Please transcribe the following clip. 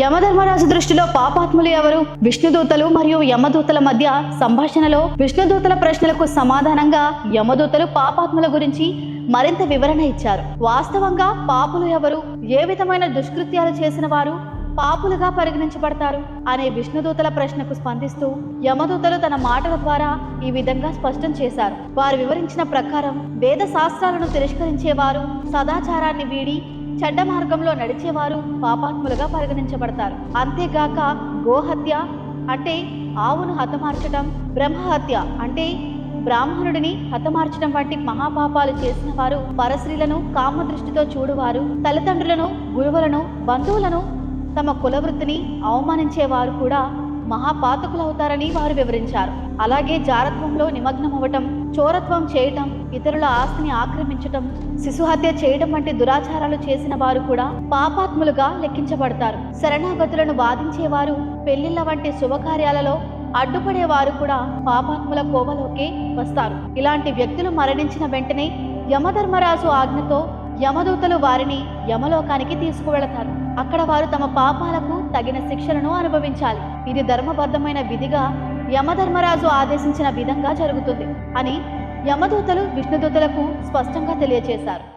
యమధర్మరాజు దృష్టిలో పాపాత్ములు ఎవరు? విష్ణుదూతలు మరియు యమదూతల మధ్య సంభాషణలో విష్ణుదూతల ప్రశ్నలకు సమాధానంగా యమదూతలు పాపాత్ముల గురించి మరింత వివరణ ఇచ్చారు. వాస్తవంగా పాపులు ఎవరు? ఏ విధమైన దుష్కృత్యాలు చేసిన వారు పాపులుగా పరిగణించబడతారు? అనే విష్ణుదూతల ప్రశ్నకు స్పందిస్తూ యమదూతలు తన మాటల ద్వారా ఈ విధంగా స్పష్టం చేశారు. వారు వివరించిన ప్రకారం వేద శాస్త్రాలను తిరస్కరించేవారు సదాచారాన్ని వీడి చెడ్డ మార్గంలో నడిచేవారు పాపాత్ములుగా పరిగణించబడతారు. అంతేగాక గోహత్య అంటే ఆవును హతమార్చటం బ్రహ్మహత్య అంటే బ్రాహ్మణుడిని హతమార్చడం వంటి మహాపాపాలు చేసిన వారు పరశ్రీలను కామ దృష్టితో చూడువారు తల్లిదండ్రులను గురువులను బంధువులను తమ కులవృత్తిని అవమానించేవారు కూడా మహాపాతకులవుతారని వారు వివరించారు. అలాగే జారత్వంలో నిమగ్నమవ్వటం చోరత్వం చేయటం ఇతరుల ఆస్తిని ఆక్రమించటం శిశుహత్య చేయడం వంటి దురాచారాలు చేసిన వారు కూడా పాపాత్ములుగా లెక్కించబడతారు. శరణాగతులను బాధించేవారు పెళ్ళిళ్ళ వంటి శుభకార్యాలలో అడ్డుపడేవారు కూడా పాపాత్ముల కోవలోకి వస్తారు. ఇలాంటి వ్యక్తులు మరణించిన వెంటనే యమధర్మరాజు ఆజ్ఞతో యమదూతలు వారిని యమలోకానికి తీసుకువెళతారు. అక్కడ వారు తమ పాపాలకు తగిన శిక్షలను అనుభవించాలి. ఇది ధర్మబద్ధమైన విధిగా యమధర్మరాజు ఆదేశించిన విధంగా జరుగుతుంది అని యమదూతలు విష్ణుదూతలకు స్పష్టంగా తెలియజేశారు